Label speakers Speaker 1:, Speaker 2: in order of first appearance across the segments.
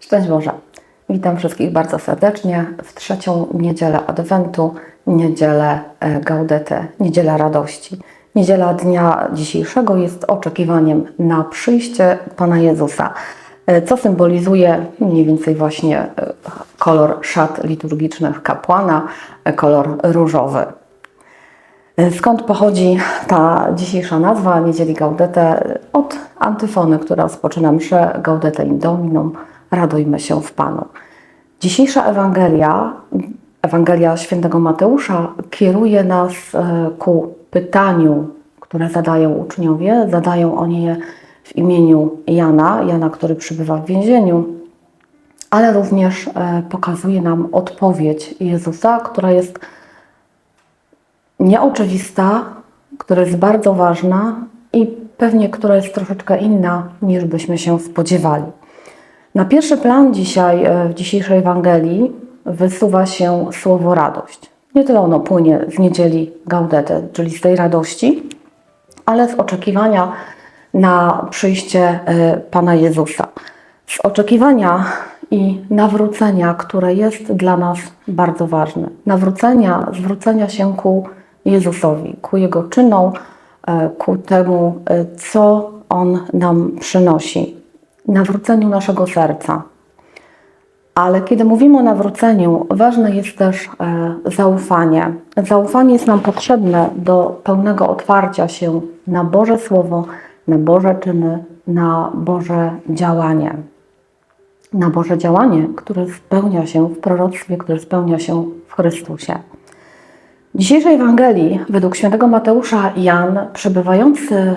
Speaker 1: Szczęść Boże. Witam wszystkich bardzo serdecznie w trzecią niedzielę Adwentu, niedzielę e, Gaudete, niedziela radości. Niedziela dnia dzisiejszego jest oczekiwaniem na przyjście Pana Jezusa, e, co symbolizuje mniej więcej właśnie e, kolor szat liturgicznych kapłana, kolor różowy. Skąd pochodzi ta dzisiejsza nazwa Niedzieli Gaudete? Od antyfony, która rozpoczyna mszę Gaudete in Dominum, radujmy się w Panu. Dzisiejsza Ewangelia, Ewangelia świętego Mateusza kieruje nas e, ku pytaniu, które zadają uczniowie. Zadają oni je w imieniu Jana, Jana, który przybywa w więzieniu, ale również e, pokazuje nam odpowiedź Jezusa, która jest nieoczywista, która jest bardzo ważna i pewnie która jest troszeczkę inna niż byśmy się spodziewali. Na pierwszy plan dzisiaj, e, w dzisiejszej Ewangelii wysuwa się słowo radość. Nie tyle ono płynie z niedzieli Gaudete, czyli z tej radości, ale z oczekiwania na przyjście e, Pana Jezusa. Z oczekiwania i nawrócenia, które jest dla nas bardzo ważne. Nawrócenia, zwrócenia się ku Jezusowi, ku Jego czynom, e, ku temu, co On nam przynosi, nawróceniu naszego serca. Ale kiedy mówimy o nawróceniu, ważne jest też e, zaufanie. Zaufanie jest nam potrzebne do pełnego otwarcia się na Boże Słowo, na Boże czyny, na Boże działanie. Na Boże działanie, które spełnia się w proroctwie, które spełnia się w Chrystusie. W dzisiejszej Ewangelii, według świętego Mateusza, Jan, przebywający e,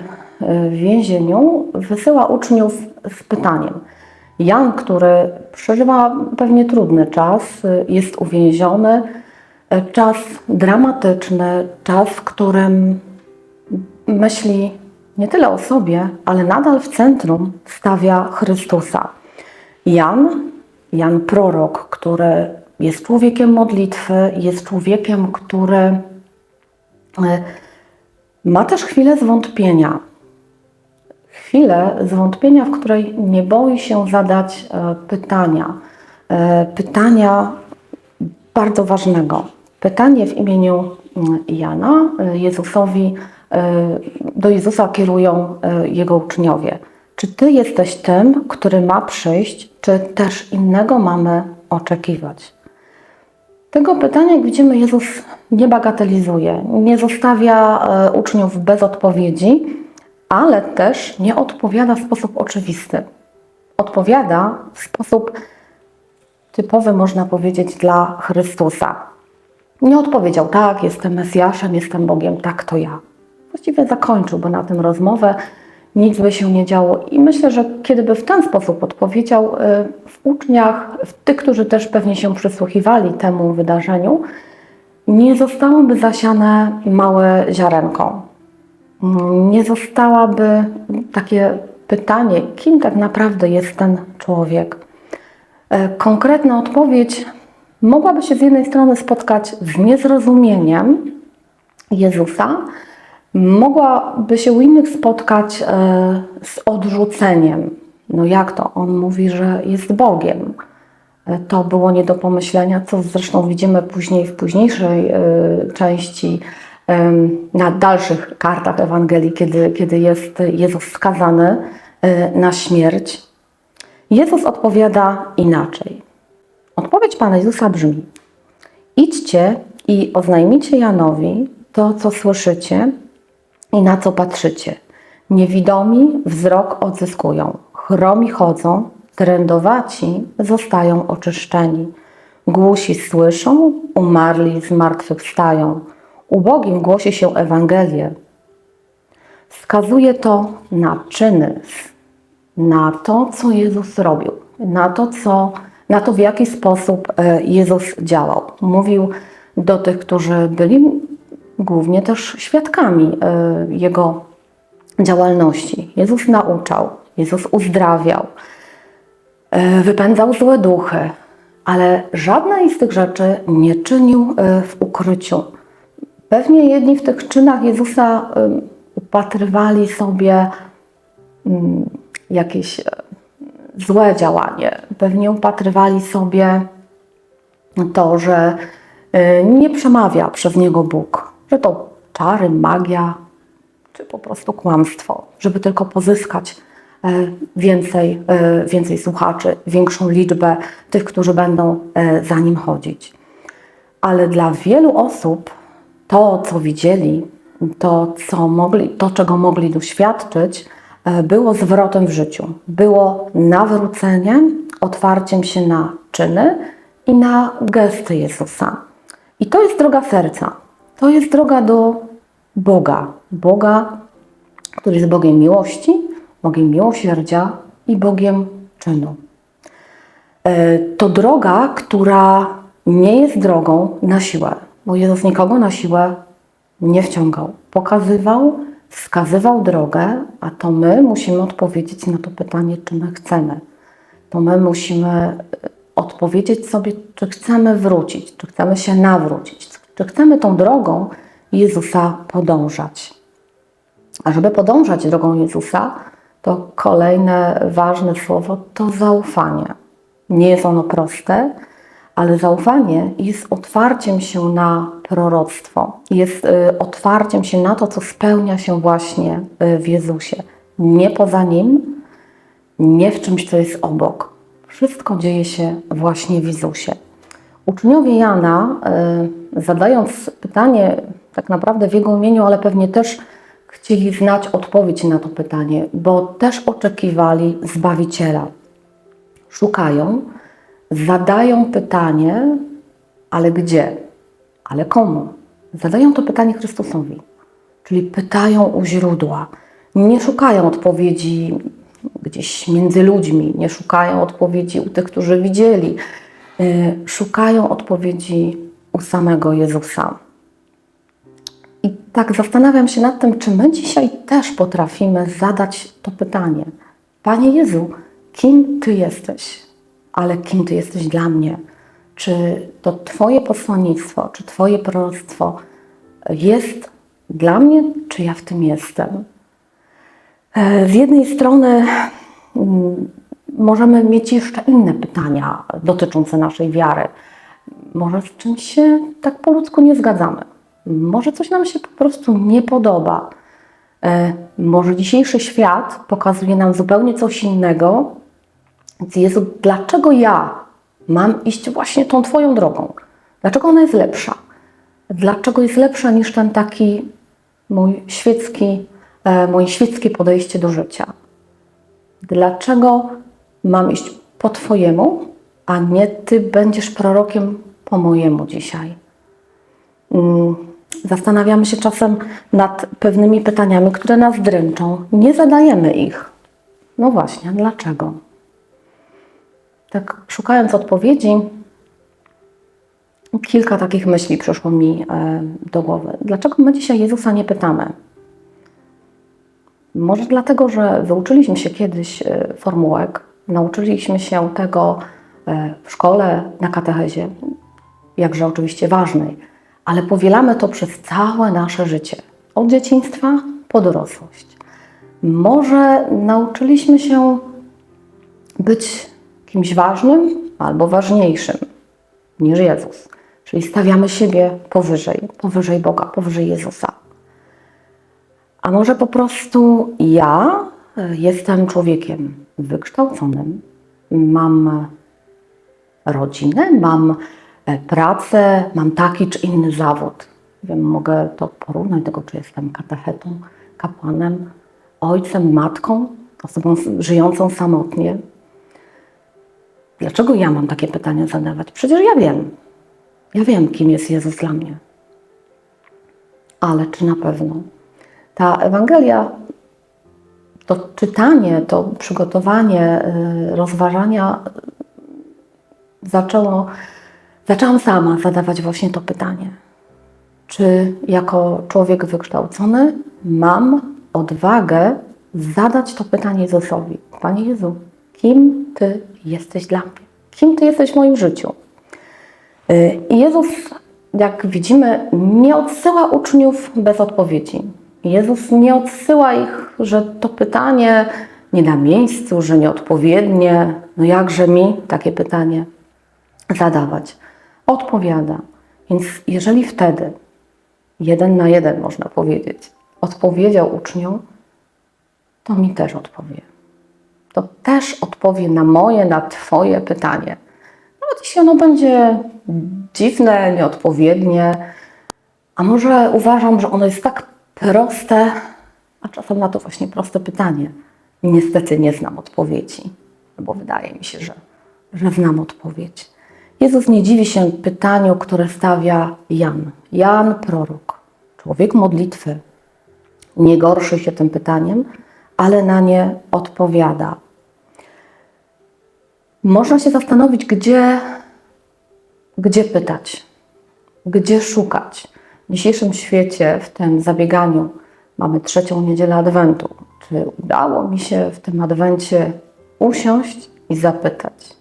Speaker 1: w więzieniu, wysyła uczniów z pytaniem. Jan, który przeżywa pewnie trudny czas, jest uwięziony, czas dramatyczny, czas, w którym myśli nie tyle o sobie, ale nadal w centrum stawia Chrystusa. Jan, Jan prorok, który jest człowiekiem modlitwy, jest człowiekiem, który e, ma też chwilę zwątpienia. Chwilę zwątpienia, w której nie boi się zadać e, pytania. E, Pytania bardzo ważnego. Pytanie w imieniu mm, Jana Jezusowi, do Jezusa kierują jego uczniowie. Czy Ty jesteś tym, który ma przyjść, czy też innego mamy oczekiwać? Tego pytania, jak widzimy, Jezus nie bagatelizuje, nie zostawia e, uczniów bez odpowiedzi, ale też nie odpowiada w sposób oczywisty. Odpowiada w sposób typowy, można powiedzieć, dla Chrystusa. Nie odpowiedział, tak, jestem Mesjaszem, jestem Bogiem, tak to ja. Właściwie zakończyłby na tym rozmowę, nic by się nie działo. I myślę, że kiedy by w ten sposób odpowiedział y, w uczniach, w tych, którzy też pewnie się przysłuchiwali temu wydarzeniu, nie zostałoby zasiane małe ziarenko. Nie zostałaby takie pytanie, kim tak naprawdę jest ten człowiek. E, Konkretna odpowiedź mogłaby się z jednej strony spotkać z niezrozumieniem Jezusa, mogłaby się u innych spotkać e, z odrzuceniem. No jak to? On mówi, że jest Bogiem. E, To było nie do pomyślenia, co zresztą widzimy później w późniejszej części, na dalszych kartach Ewangelii, kiedy, kiedy jest Jezus skazany e, na śmierć. Jezus odpowiada inaczej. Odpowiedź Pana Jezusa brzmi: Idźcie i oznajmijcie Janowi to, co słyszycie i na co patrzycie. Niewidomi wzrok odzyskują, chromi chodzą, trędowaci zostają oczyszczeni. Głusi słyszą, umarli z martwych wstają. Ubogim głosi się Ewangelię. Wskazuje to na czyny, na to, co Jezus robił, na to, co, na to w jaki sposób e, Jezus działał. Mówił do tych, którzy byli głównie też świadkami e, Jego działalności. Jezus nauczał, Jezus uzdrawiał, e, wypędzał złe duchy, ale żadnej z tych rzeczy nie czynił w ukryciu. Pewnie jedni w tych czynach Jezusa upatrywali sobie mm, jakieś złe działanie. Pewnie upatrywali sobie to, że y, nie przemawia przez niego Bóg, że to czary, magia, czy po prostu kłamstwo, żeby tylko pozyskać e, więcej, e, więcej słuchaczy, większą liczbę tych, którzy będą e, za nim chodzić. Ale dla wielu osób to, co widzieli, to, co mogli, to czego mogli doświadczyć, e, było zwrotem w życiu. Było nawróceniem, otwarciem się na czyny i na gesty Jezusa. I to jest droga serca. To jest droga do Boga. Boga, który jest Bogiem miłości, Bogiem miłosierdzia i Bogiem czynu. E, To droga, która nie jest drogą na siłę, bo Jezus nikogo na siłę nie wciągał. Pokazywał, wskazywał drogę, a to my musimy odpowiedzieć na to pytanie, czy my chcemy. To my musimy e, odpowiedzieć sobie, czy chcemy wrócić, czy chcemy się nawrócić, czy chcemy tą drogą Jezusa podążać. A żeby podążać drogą Jezusa, to kolejne ważne słowo to zaufanie. Nie jest ono proste, ale zaufanie jest otwarciem się na proroctwo, jest y, otwarciem się na to, co spełnia się właśnie y, w Jezusie. Nie poza nim, nie w czymś, co jest obok. Wszystko dzieje się właśnie w Jezusie. Uczniowie Jana, y, zadając pytanie tak naprawdę w jego imieniu, ale pewnie też chcieli znać odpowiedź na to pytanie, bo też oczekiwali Zbawiciela. Szukają, zadają pytanie, ale gdzie? Ale komu? Zadają to pytanie Chrystusowi, czyli pytają u źródła. Nie szukają odpowiedzi gdzieś między ludźmi, nie szukają odpowiedzi u tych, którzy widzieli, y, szukają odpowiedzi u samego Jezusa. I tak zastanawiam się nad tym, czy my dzisiaj też potrafimy zadać to pytanie: Panie Jezu, kim Ty jesteś? Ale kim Ty jesteś dla mnie? Czy to Twoje posłannictwo, czy Twoje proroctwo jest dla mnie, czy ja w tym jestem? E, Z jednej strony mm, możemy mieć jeszcze inne pytania dotyczące naszej wiary. Może z czymś się tak po ludzku nie zgadzamy. Może coś nam się po prostu nie podoba. E, Może dzisiejszy świat pokazuje nam zupełnie coś innego. Więc Jezu, dlaczego ja mam iść właśnie tą Twoją drogą? Dlaczego ona jest lepsza? Dlaczego jest lepsza niż ten taki mój świecki, e, moje świeckie podejście do życia? Dlaczego mam iść po Twojemu, a nie Ty będziesz prorokiem po mojemu dzisiaj? Mm, Zastanawiamy się czasem nad pewnymi pytaniami, które nas dręczą. Nie zadajemy ich. No właśnie, dlaczego? Tak szukając odpowiedzi, kilka takich myśli przyszło mi e, do głowy. Dlaczego my dzisiaj Jezusa nie pytamy? Może dlatego, że wyuczyliśmy się kiedyś e, formułek, nauczyliśmy się tego e, w szkole, na katechezie, jakże oczywiście ważnej, ale powielamy to przez całe nasze życie, od dzieciństwa po dorosłość. Może nauczyliśmy się być kimś ważnym albo ważniejszym niż Jezus, czyli stawiamy siebie powyżej, powyżej Boga, powyżej Jezusa. A może po prostu ja e, jestem człowiekiem wykształconym, mam rodzinę, mam e, pracę, mam taki czy inny zawód. Wiem, mogę to porównać tego, czy jestem katechetą, kapłanem, ojcem, matką, osobą żyjącą samotnie. Dlaczego ja mam takie pytania zadawać? Przecież ja wiem. Ja wiem, kim jest Jezus dla mnie. Ale czy na pewno? Ta Ewangelia, to czytanie, to przygotowanie, y, rozważania y, zaczęło, zaczęłam sama zadawać właśnie to pytanie. Czy jako człowiek wykształcony mam odwagę zadać to pytanie Jezusowi? Panie Jezu, kim Ty jesteś dla mnie? Kim Ty jesteś w moim życiu? Y, I Jezus, jak widzimy, nie odsyła uczniów bez odpowiedzi. Jezus nie odsyła ich, że to pytanie nie na miejscu, że nieodpowiednie. No jakże mi takie pytanie zadawać? Odpowiada. Więc jeżeli wtedy jeden na jeden, można powiedzieć, odpowiedział uczniom, to mi też odpowie. To też odpowie na moje, na Twoje pytanie. Nawet jeśli ono będzie dziwne, nieodpowiednie, a może uważam, że ono jest tak proste, a czasem na to właśnie proste pytanie. Niestety nie znam odpowiedzi, bo wydaje mi się, że, że znam odpowiedź. Jezus nie dziwi się pytaniu, które stawia Jan. Jan, prorok, człowiek modlitwy, nie gorszy się tym pytaniem, ale na nie odpowiada. Można się zastanowić, gdzie, gdzie pytać, gdzie szukać. W dzisiejszym świecie, w tym zabieganiu, mamy trzecią niedzielę Adwentu. Czy udało mi się w tym Adwencie usiąść i zapytać?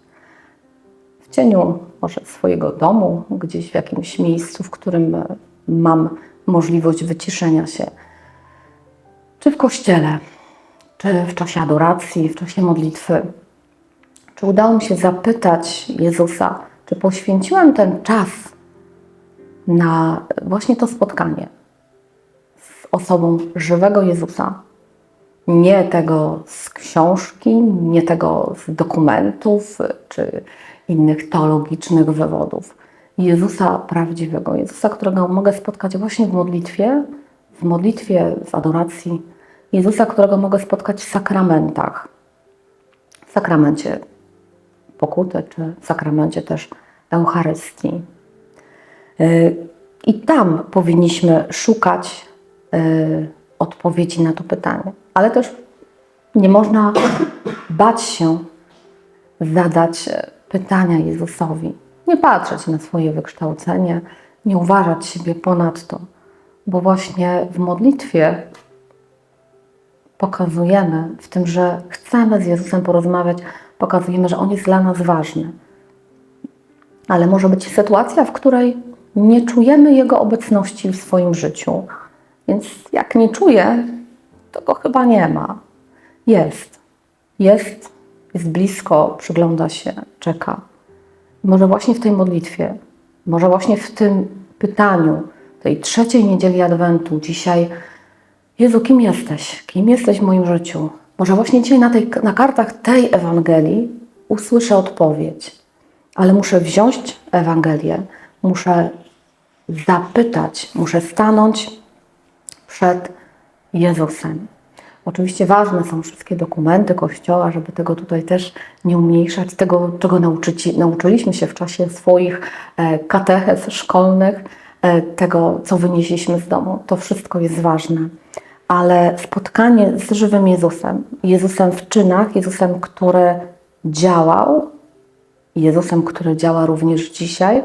Speaker 1: W cieniu może swojego domu, gdzieś w jakimś miejscu, w którym mam możliwość wyciszenia się, czy w kościele, czy w czasie adoracji, w czasie modlitwy. Czy udało mi się zapytać Jezusa, czy poświęciłem ten czas na właśnie to spotkanie z osobą żywego Jezusa? Nie tego z książki, nie tego z dokumentów czy innych teologicznych wywodów. Jezusa prawdziwego, Jezusa, którego mogę spotkać właśnie w modlitwie, w modlitwie, w adoracji, Jezusa, którego mogę spotkać w sakramentach, w sakramencie pokuty, czy w sakramencie też Eucharystii. Y, I tam powinniśmy szukać y, odpowiedzi na to pytanie. Ale też nie można bać się zadać pytania Jezusowi. Nie patrzeć na swoje wykształcenie, nie uważać siebie ponad to, bo właśnie w modlitwie pokazujemy, w tym, że chcemy z Jezusem porozmawiać, pokazujemy, że On jest dla nas ważny. Ale może być sytuacja, w której nie czujemy Jego obecności w swoim życiu. Więc jak nie czuję, to go chyba nie ma. Jest. Jest, jest blisko, przygląda się, czeka. Może właśnie w tej modlitwie, może właśnie w tym pytaniu, tej trzeciej niedzieli Adwentu, dzisiaj, Jezu, kim jesteś? Kim jesteś w moim życiu? Może właśnie dzisiaj na, tej, na kartach tej Ewangelii usłyszę odpowiedź, ale muszę wziąć Ewangelię, muszę zapytać, muszę stanąć przed Jezusem. Oczywiście ważne są wszystkie dokumenty Kościoła, żeby tego tutaj też nie umniejszać, tego, czego nauczyci, nauczyliśmy się w czasie swoich e, katechez szkolnych, e, tego, co wynieśliśmy z domu. To wszystko jest ważne. Ale spotkanie z żywym Jezusem, Jezusem w czynach, Jezusem, który działał, Jezusem, który działa również dzisiaj,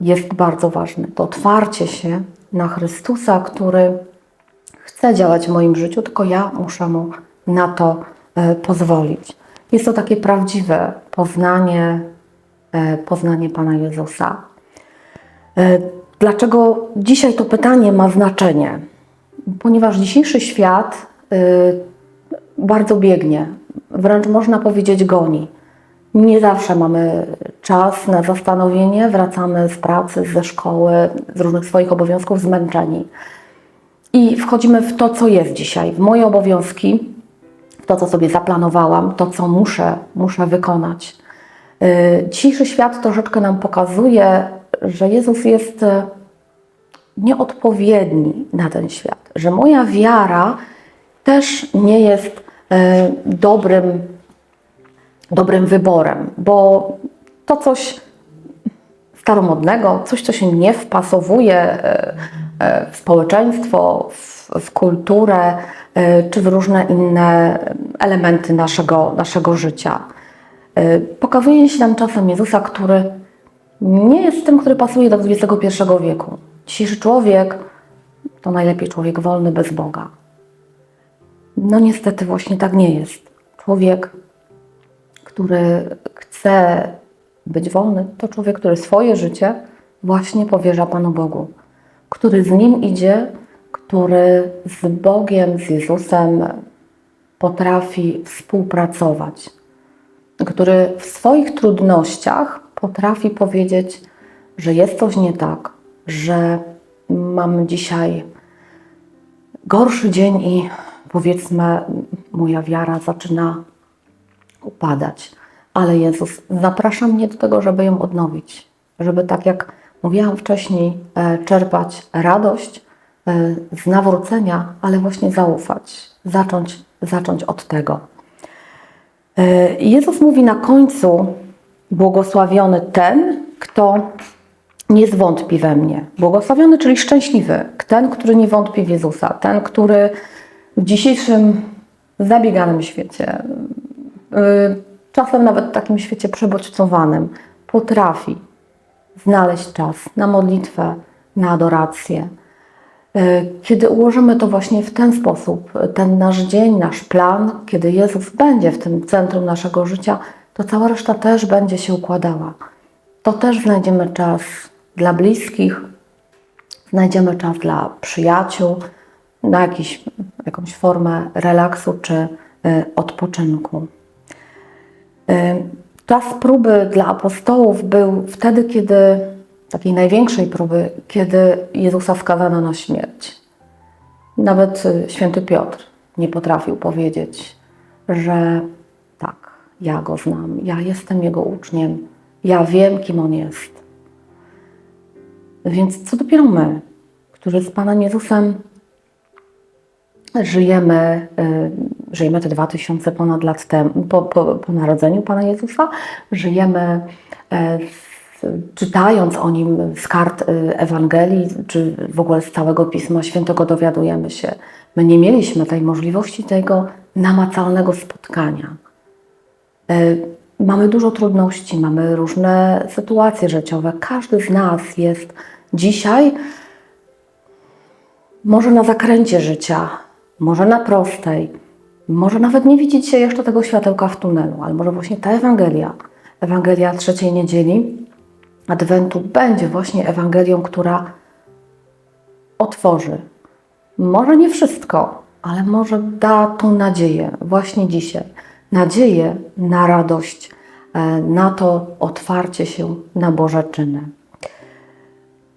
Speaker 1: jest bardzo ważne. To otwarcie się na Chrystusa, który chce działać w moim życiu, tylko ja muszę mu na to e, pozwolić. Jest to takie prawdziwe poznanie, e, poznanie Pana Jezusa. E, dlaczego dzisiaj to pytanie ma znaczenie? Ponieważ dzisiejszy świat bardzo biegnie, wręcz można powiedzieć goni. Nie zawsze mamy czas na zastanowienie, wracamy z pracy, ze szkoły, z różnych swoich obowiązków zmęczeni. I wchodzimy w to, co jest dzisiaj, w moje obowiązki, w to, co sobie zaplanowałam, to, co muszę, muszę wykonać. Yy, dzisiejszy świat troszeczkę nam pokazuje, że Jezus jest nieodpowiedni na ten świat, że moja wiara też nie jest yy, dobrym, dobrym wyborem, bo to coś staromodnego, coś, co się nie wpasowuje w społeczeństwo, w, w kulturę czy w różne inne elementy naszego, naszego życia. Pokazuje się nam czasem Jezusa, który nie jest tym, który pasuje do XXI wieku. Dzisiejszy człowiek to najlepiej człowiek wolny bez Boga. No niestety właśnie tak nie jest. Człowiek, który chce być wolny, to człowiek, który swoje życie właśnie powierza Panu Bogu który z Nim idzie, który z Bogiem, z Jezusem potrafi współpracować, który w swoich trudnościach potrafi powiedzieć, że jest coś nie tak, że mamy dzisiaj gorszy dzień i powiedzmy, moja wiara zaczyna upadać. Ale Jezus zaprasza mnie do tego, żeby ją odnowić, żeby tak jak mówiłam wcześniej, e, czerpać radość e, z nawrócenia, ale właśnie zaufać, zacząć, zacząć od tego. E, Jezus mówi na końcu, błogosławiony ten, kto nie zwątpi we mnie. Błogosławiony, czyli szczęśliwy, ten, który nie wątpi w Jezusa, ten, który w dzisiejszym zabieganym świecie, yy, czasem nawet takim świecie przebodźcowanym, potrafi znaleźć czas na modlitwę, na adorację. Yy, Kiedy ułożymy to właśnie w ten sposób, ten nasz dzień, nasz plan, kiedy Jezus będzie w tym centrum naszego życia, to cała reszta też będzie się układała. To też znajdziemy czas dla bliskich, znajdziemy czas dla przyjaciół, na jakiś, jakąś formę relaksu czy y, odpoczynku. Y, Czas próby dla apostołów był wtedy, kiedy, takiej największej próby, kiedy Jezusa skazano na śmierć. Nawet y, święty Piotr nie potrafił powiedzieć, że tak, ja go znam, ja jestem jego uczniem, ja wiem, kim on jest. Więc co dopiero my, którzy z Panem Jezusem żyjemy, y, żyjemy te 2000 ponad lat temu, po, po, po narodzeniu Pana Jezusa, żyjemy z, czytając o Nim z kart y, Ewangelii, czy w ogóle z całego Pisma Świętego dowiadujemy się. My nie mieliśmy tej możliwości, tego namacalnego spotkania. Mamy dużo trudności, mamy różne sytuacje życiowe. Każdy z nas jest dzisiaj może na zakręcie życia, może na prostej, może nawet nie widzi dzisiaj jeszcze tego światełka w tunelu, ale może właśnie ta Ewangelia, Ewangelia trzeciej niedzieli Adwentu będzie właśnie Ewangelią, która otworzy. Może nie wszystko, ale może da tą nadzieję właśnie dzisiaj. Nadzieję na radość, e, na to otwarcie się na Boże czyny.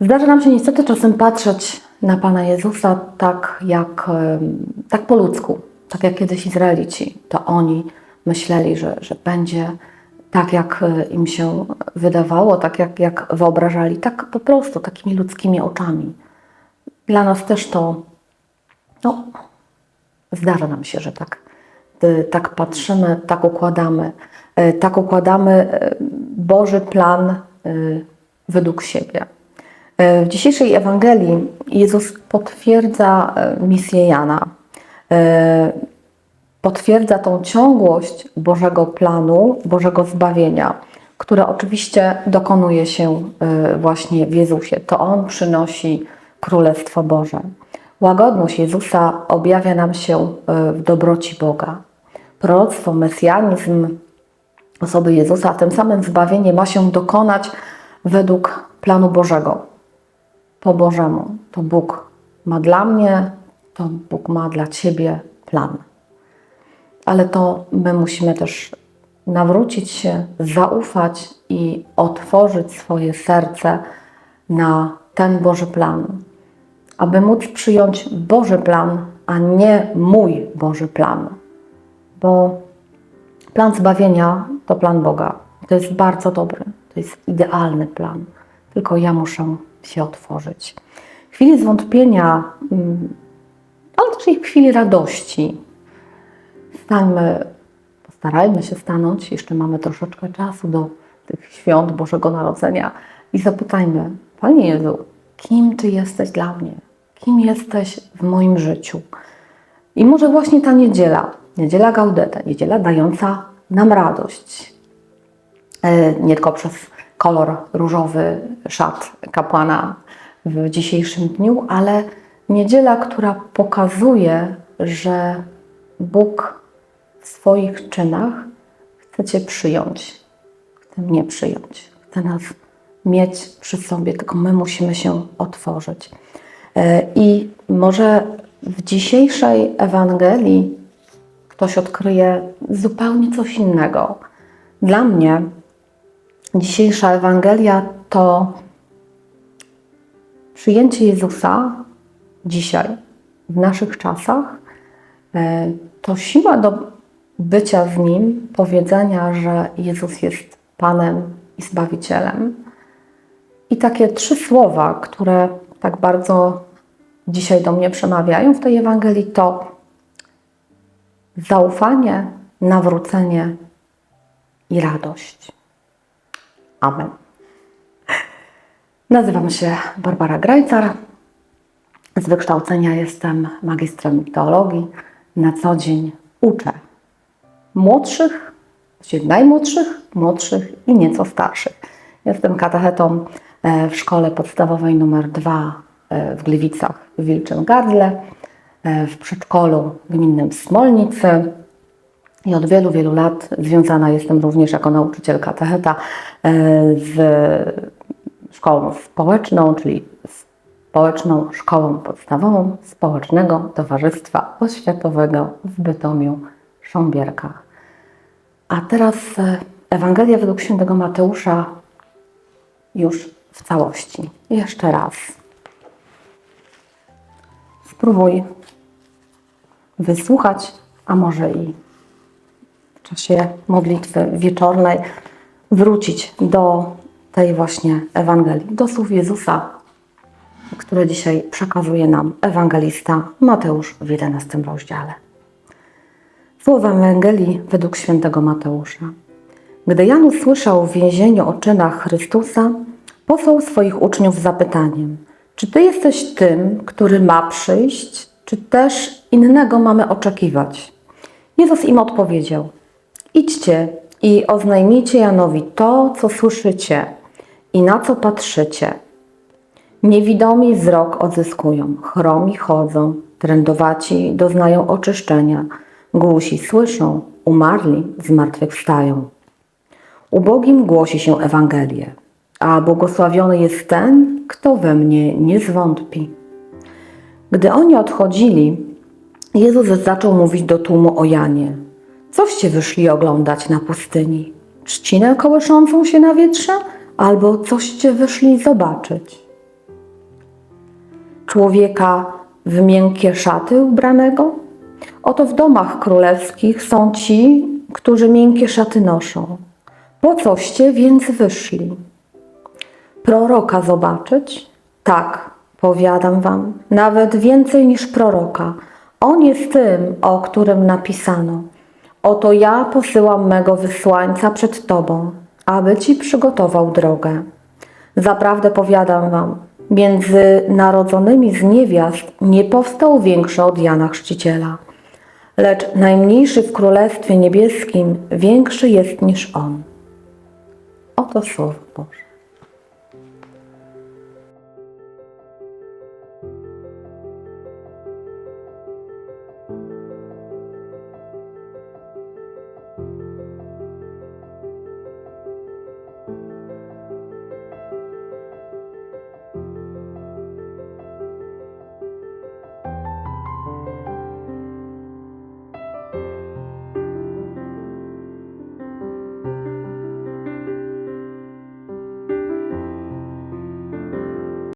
Speaker 1: Zdarza nam się niestety czasem patrzeć na Pana Jezusa tak jak tak po ludzku, tak jak kiedyś Izraelici. To oni myśleli, że, że będzie tak, jak e, im się wydawało, tak jak, jak wyobrażali, tak po prostu, takimi ludzkimi oczami. Dla nas też to, no, zdarza nam się, że tak, y, tak patrzymy, tak układamy, y, tak układamy Boży plan według siebie. Y, W dzisiejszej Ewangelii Jezus potwierdza y, misję Jana. Y, Potwierdza tą ciągłość Bożego planu, Bożego zbawienia, które oczywiście dokonuje się właśnie w Jezusie. To On przynosi Królestwo Boże. Łagodność Jezusa objawia nam się w dobroci Boga. Proroctwo, mesjanizm osoby Jezusa, a tym samym zbawienie ma się dokonać według planu Bożego po Bożemu. To Bóg ma dla mnie, to Bóg ma dla Ciebie plan. Ale to my musimy też nawrócić się, zaufać i otworzyć swoje serce na ten Boży plan, aby móc przyjąć Boży plan, a nie mój Boży plan. Bo plan zbawienia to plan Boga. To jest bardzo dobry, to jest idealny plan. Tylko ja muszę się otworzyć. W chwili zwątpienia, mm, ale też i w chwili radości, stańmy, postarajmy się stanąć, jeszcze mamy troszeczkę czasu do tych świąt Bożego Narodzenia i zapytajmy, Panie Jezu, kim Ty jesteś dla mnie? Kim jesteś w moim życiu? I może właśnie ta niedziela, niedziela Gaudete, niedziela dająca nam radość, E, nie tylko przez kolor różowy szat kapłana w dzisiejszym dniu, ale niedziela, która pokazuje, że Bóg w swoich czynach chce Cię przyjąć, chce mnie przyjąć, chce nas mieć przy sobie, tylko my musimy się otworzyć. E, I może w dzisiejszej Ewangelii, ktoś odkryje zupełnie coś innego. Dla mnie dzisiejsza Ewangelia to przyjęcie Jezusa dzisiaj, w naszych czasach, e, to siła do bycia z Nim, powiedzenia, że Jezus jest Panem i Zbawicielem. I takie trzy słowa, które tak bardzo dzisiaj do mnie przemawiają w tej Ewangelii, to zaufanie, nawrócenie i radość. Amen. Nazywam się Barbara Grajcar. Z wykształcenia jestem magistrem teologii. Na co dzień uczę młodszych, właściwie najmłodszych, młodszych i nieco starszych. Jestem katechetą e, w szkole podstawowej numer 2 e, w Gliwicach w Wilczym Gardle, e, w przedszkolu gminnym Smolnicy i od wielu, wielu lat związana jestem również jako nauczyciel katecheta z szkołą społeczną, czyli Społeczną Szkołą Podstawową Społecznego Towarzystwa Oświatowego w Bytomiu, Sząbierkach. A teraz e, Ewangelia według świętego Mateusza już w całości. Jeszcze raz. Spróbuj wysłuchać, a może i czasie modlitwy wieczornej wrócić do tej właśnie Ewangelii, do słów Jezusa, które dzisiaj przekazuje nam ewangelista Mateusz w 11 rozdziale. Słowa Ewangelii według świętego Mateusza. Gdy Jan usłyszał w więzieniu o czynach Chrystusa, posłał swoich uczniów z zapytaniem: Czy ty jesteś tym, który ma przyjść, czy też innego mamy oczekiwać? Jezus im odpowiedział: Idźcie i oznajmijcie Janowi to, co słyszycie i na co patrzycie. Niewidomi wzrok odzyskują, chromi chodzą, trędowaci doznają oczyszczenia, głusi słyszą, umarli zmartwychwstają. Ubogim głosi się Ewangelię, a błogosławiony jest ten, kto we mnie nie zwątpi. Gdy oni odchodzili, Jezus zaczął mówić do tłumu o Janie. Coście wyszli oglądać na pustyni? Trzcinę kołyszącą się na wietrze? Albo coście wyszli zobaczyć? Człowieka w miękkie szaty ubranego? Oto w domach królewskich są ci, którzy miękkie szaty noszą. Po coście więc wyszli? Proroka zobaczyć? Tak, powiadam wam, nawet więcej niż proroka. On jest tym, o którym napisano. Oto ja posyłam mego wysłańca przed tobą, aby ci przygotował drogę. Zaprawdę powiadam wam, między narodzonymi z niewiast nie powstał większy od Jana Chrzciciela. Lecz najmniejszy w Królestwie Niebieskim większy jest niż on. Oto Słowo Boże.